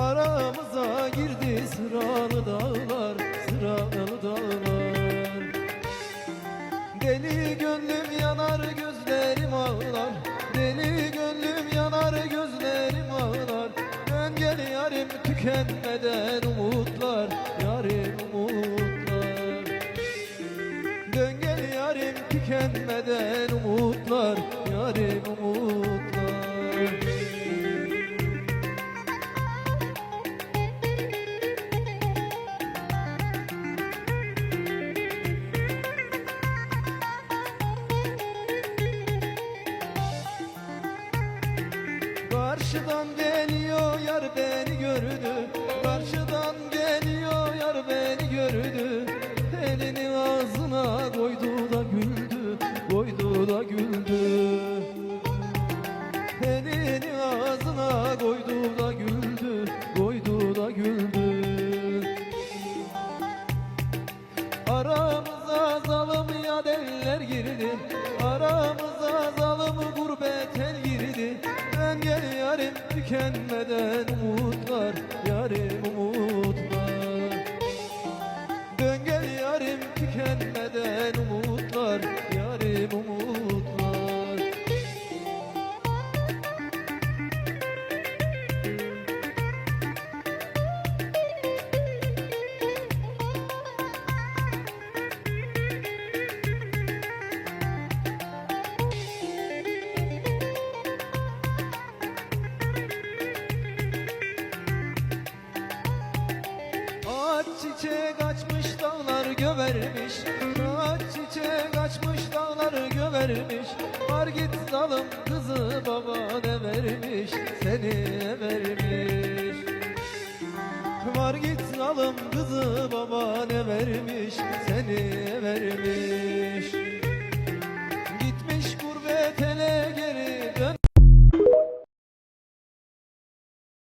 Aramıza girdi sıralı dağlar Sıralı dağlar. Deli gönlüm yanar gözlerim ağlar. Deli gönlüm yanar gözlerim ağlar. Dön gel yarim tükenmeden umutlar Yarim umutlar. Dön gel yarim tükenmeden umutlar Karşıdan geliyor yar beni gördü. Karşıdan geliyor yar beni gördü. Elini ağzına koydu da güldü Koydu da güldü. Elini ağzına koydu da güldü Koydu da güldü. Aramıza zalim ya eller girdi. Aramıza tükenmeden umutlar Yarim umutlar Dön gel yarim tükenmeden Ağaç çiçek açmış dağlar gövermiş. Ağaç çiçek açmış dağlar gövermiş. Var git zalım kızı baba ne vermiş. Seni vermiş. Var git zalım kızı baba ne vermiş. Seni vermiş